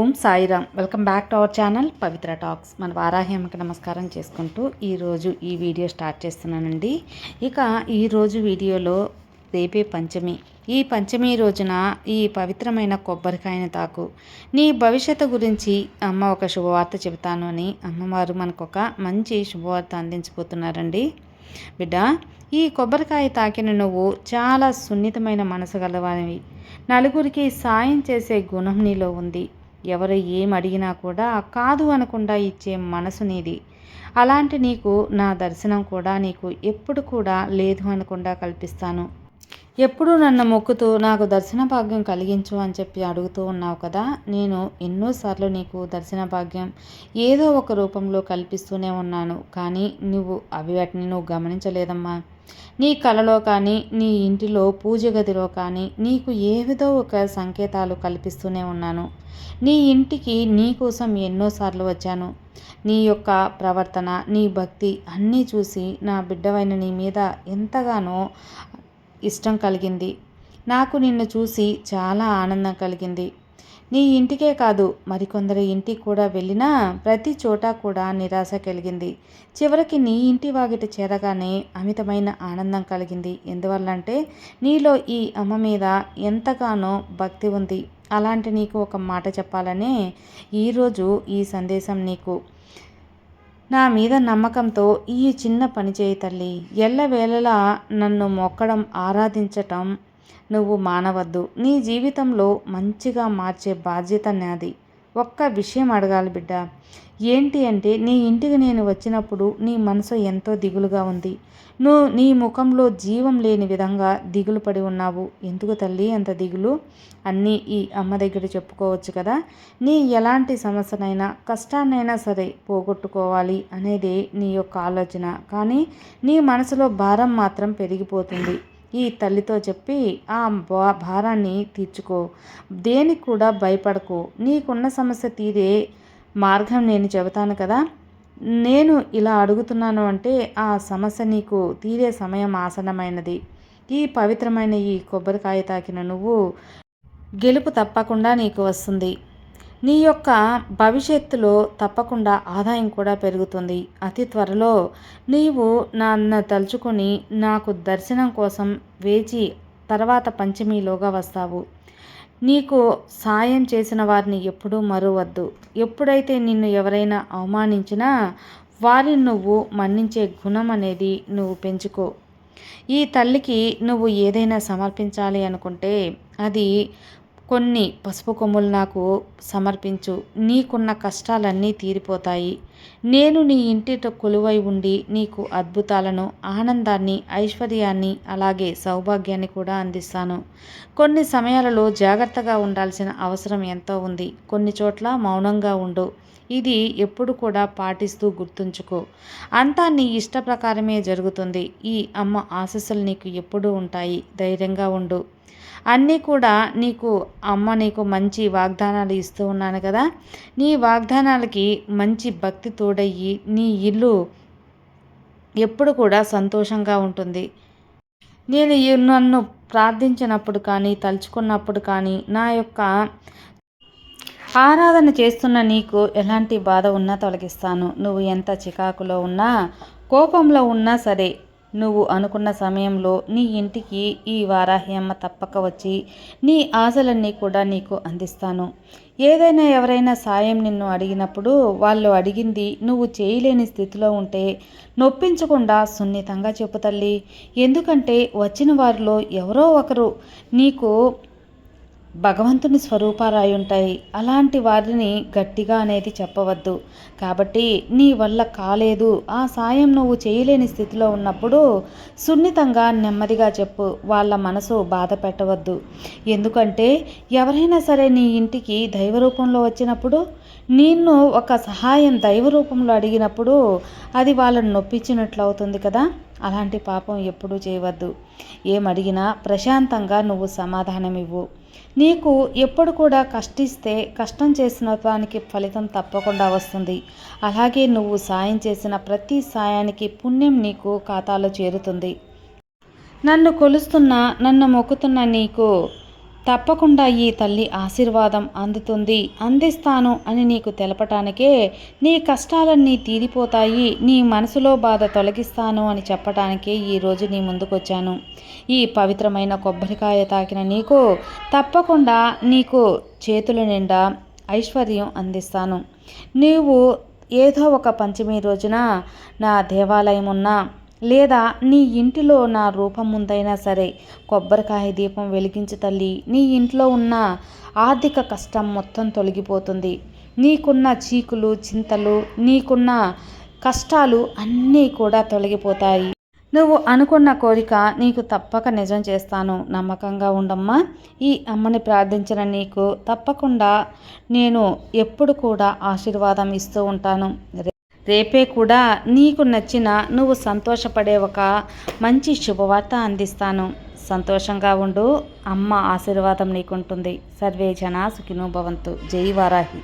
Om Sairam. Welcome back to our channel Pavitra talks. మన వారాహి నమస్కారం చేసుకుంటూ ఈరోజు ఈ వీడియో స్టార్ట్ చేస్తున్నానండి. ఇక ఈరోజు వీడియోలో రేపే పంచమి. ఈ పంచమి రోజున ఈ పవిత్రమైన కొబ్బరికాయని తాకు. నీ భవిష్యత్తు గురించి అమ్మ ఒక శుభవార్త చెబుతాను అని అమ్మవారు మనకు ఒక మంచి శుభవార్త అందించబోతున్నారండి. బిడ్డ ఈ కొబ్బరికాయ తాకిన నువ్వు చాలా సున్నితమైన మనసు గలవానివి. నలుగురికి సాయం చేసే గుణం నీలో ఉంది. ఎవరు ఏం అడిగినా కూడా కాదు అనకుండా ఇచ్చే మనసు నీది. అలాంటి నీకు నా దర్శనం కూడా నీకు ఎప్పుడు కూడా లేదు అనకుండా కల్పిస్తాను. ఎప్పుడు నన్ను మొక్కుతూ నాకు దర్శన భాగ్యం కలిగించు అని చెప్పి అడుగుతూ ఉన్నావు కదా నేను ఎన్నోసార్లు నీకు దర్శన భాగ్యం ఏదో ఒక రూపంలో కల్పిస్తూనే ఉన్నాను. కానీ నువ్వు అవి వాటిని నువ్వు గమనించలేదమ్మా. నీ కలలో కానీ నీ ఇంటిలో పూజ గదిలో కానీ నీకు ఏవిదో ఒక సంకేతాలు కల్పిస్తూనే ఉన్నాను. నీ ఇంటికి నీ కోసం ఎన్నోసార్లు వచ్చాను. నీ యొక్క ప్రవర్తన నీ భక్తి అన్నీ చూసి నా బిడ్డవైన నీ మీద ఎంతగానో ఇష్టం కలిగింది. నాకు నిన్ను చూసి చాలా ఆనందం కలిగింది. నీ ఇంటికే కాదు మరికొందరి ఇంటికి కూడా వెళ్ళినా ప్రతి చోట కూడా నిరాశ కలిగింది. చివరికి నీ ఇంటి వాగిట చేరగానే అమితమైన ఆనందం కలిగింది. ఎందువల్లంటే నీలో ఈ అమ్మ మీద ఎంతగానో భక్తి ఉంది. అలాంటి నీకు ఒక మాట చెప్పాలనే ఈరోజు ఈ సందేశం నీకు. నా మీద నమ్మకంతో ఈ చిన్న పని చేయి తల్లి. ఎల్లవేళలా నన్ను మొక్కడం ఆరాధించటం నువ్వు మానవద్దు. నీ జీవితంలో మంచిగా మార్చే బాధ్యత నాది. ఒక్క విషయం అడగాలి బిడ్డ. ఏంటి అంటే నీ ఇంటికి నేను వచ్చినప్పుడు నీ మనసు ఎంతో దిగులుగా ఉంది. నువ్వు నీ ముఖంలో జీవం లేని విధంగా దిగులు పడి ఉన్నావు. ఎందుకు తల్లి? అంత దిగులు? అన్నీ ఈ అమ్మ దగ్గర చెప్పుకోవచ్చు కదా. నీ ఎలాంటి సమస్యనైనా కష్టాన్నైనా సరే పోగొట్టుకోవాలి అనేది నీ యొక్క ఆలోచన. కానీ నీ మనసులో భారం మాత్రం పెరిగిపోతుంది. ఈ తల్లితో చెప్పి ఆ భారాన్ని తీర్చుకో. దేనికి కూడా భయపడకు. నీకున్న సమస్య తీరే మార్గం నేను చెబుతాను కదా. నేను ఇలా అడుగుతున్నాను అంటే ఆ సమస్య నీకు తీరే సమయం ఆసనమైనది ఈ పవిత్రమైన ఈ కొబ్బరికాయ తాకిన నువ్వు గెలుపు తప్పకుండా నీకు వస్తుంది. నీ యొక్క భవిష్యత్తులో తప్పకుండా ఆదాయం కూడా పెరుగుతుంది. అతి త్వరలో నీవు నన్ను తలుచుకొని నాకు దర్శనం కోసం వేచి తర్వాత పంచమిలోగా వస్తావు. నీకు సాయం చేసిన వారిని ఎప్పుడూ మరువద్దు. ఎప్పుడైతే నిన్ను ఎవరైనా అవమానించినా వారిని నువ్వు మన్నించే గుణం అనేది నువ్వు పెంచుకో. ఈ తల్లికి నువ్వు ఏదైనా సమర్పించాలి అనుకుంటే అది కొన్ని పసుపు కొమ్ములు నాకు సమర్పించు. నీకున్న కష్టాలన్నీ తీరిపోతాయి. నేను నీ ఇంటితో కొలువై ఉండి నీకు అద్భుతాలను ఆనందాన్ని ఐశ్వర్యాన్ని అలాగే సౌభాగ్యాన్ని కూడా అందిస్తాను. కొన్ని సమయాలలో జాగ్రత్తగా ఉండాల్సిన అవసరం ఎంతో ఉంది. కొన్ని చోట్ల మౌనంగా ఉండు. ఇది ఎప్పుడు కూడా పాటిస్తూ గుర్తుంచుకో. అంతా నీ ఇష్ట ప్రకారమే జరుగుతుంది. ఈ అమ్మ ఆశస్సులు నీకు ఎప్పుడూ ఉంటాయి. ధైర్యంగా ఉండు. అన్నీ కూడా నీకు అమ్మ నీకు మంచి వాగ్దానాలు ఇస్తూ ఉన్నాను కదా. నీ వాగ్దానాలకి మంచి భక్తి తోడయ్యి నీ ఇల్లు ఎప్పుడు కూడా సంతోషంగా ఉంటుంది. నేను నన్ను ప్రార్థించినప్పుడు కానీ తలుచుకున్నప్పుడు కానీ నా యొక్క ఆరాధన చేస్తున్న నీకు ఎలాంటి బాధ ఉన్నా తొలగిస్తాను. నువ్వు ఎంత చికాకులో ఉన్నా కోపంలో ఉన్నా సరే నువ్వు అనుకున్న సమయంలో నీ ఇంటికి ఈ వారాహ్యమ్మ తప్పక వచ్చి నీ ఆశలన్నీ కూడా నీకు అందిస్తాను. ఏదైనా ఎవరైనా సాయం నిన్ను అడిగినప్పుడు వాళ్ళు అడిగింది నువ్వు చేయలేని స్థితిలో ఉంటే నొప్పించకుండా సున్నితంగా చెప్పు తల్లి. ఎందుకంటే వచ్చిన వారిలో ఎవరో ఒకరు నీకు భగవంతుని స్వరూపారాయి ఉంటాయి అలాంటి వారిని గట్టిగా అనేది చెప్పవద్దు. కాబట్టి నీ వల్ల కాలేదు. ఆ సాయం నువ్వు చేయలేని స్థితిలో ఉన్నప్పుడు సున్నితంగా నెమ్మదిగా చెప్పు. వాళ్ళ మనసు బాధ పెట్టవద్దు. ఎందుకంటే ఎవరైనా సరే నీ ఇంటికి దైవ రూపంలో వచ్చినప్పుడు నిన్ను ఒక సహాయం దైవ రూపంలో అడిగినప్పుడు అది వాళ్ళని నొప్పించినట్లు అవుతుంది కదా? అలాంటి పాపం ఎప్పుడూ చేయవద్దు. ఏమడిగినా ప్రశాంతంగా నువ్వు సమాధానం ఇవ్వు నీకు ఎప్పుడు కూడా కష్టిస్తే కష్టం చేసిన దానికి ఫలితం తప్పకుండా వస్తుంది. అలాగే నువ్వు సాయం చేసిన ప్రతి సాయానికి పుణ్యం నీకు ఖాతాలో చేరుతుంది. నన్ను కొలుస్తున్న నన్ను మొక్కుతున్న నీకు తప్పకుండా ఈ తల్లి ఆశీర్వాదం అందుతుంది అందిస్తాను అని నీకు తెలపటానికే నీ కష్టాలన్నీ తీరిపోతాయి నీ మనసులో బాధ తొలగిస్తాను అని చెప్పటానికే ఈరోజు నీ ముందుకొచ్చాను. ఈ పవిత్రమైన కొబ్బరికాయ తాకిన నీకు తప్పకుండా నీకు చేతుల నిండా ఐశ్వర్యం అందిస్తాను. నీవు ఏదో ఒక పంచమి రోజున నా దేవాలయం ఉన్నా లేదా నీ ఇంటిలో నా రూపం ముందైనా సరే కొబ్బరికాయ దీపం వెలిగించి తల్లి. నీ ఇంట్లో ఉన్న ఆర్థిక కష్టం మొత్తం తొలగిపోతుంది. నీకున్న చీకులు చింతలు నీకున్న కష్టాలు అన్నీ కూడా తొలగిపోతాయి. నువ్వు అనుకున్న కోరిక నీకు తప్పక నిజం చేస్తాను. నమ్మకంగా ఉండమ్మా. ఈ అమ్మని ప్రార్థించిన నీకు తప్పకుండా నేను ఎప్పుడు కూడా ఆశీర్వాదం ఇస్తూ ఉంటాను. రేపే కూడా నీకు నచ్చిన నువ్వు సంతోషపడే ఒక మంచి శుభవార్త అందిస్తాను. సంతోషంగా ఉండు అమ్మ ఆశీర్వాదం నీకుంటుంది. సర్వే జనా సుఖినో భవంతు. జై వారాహి.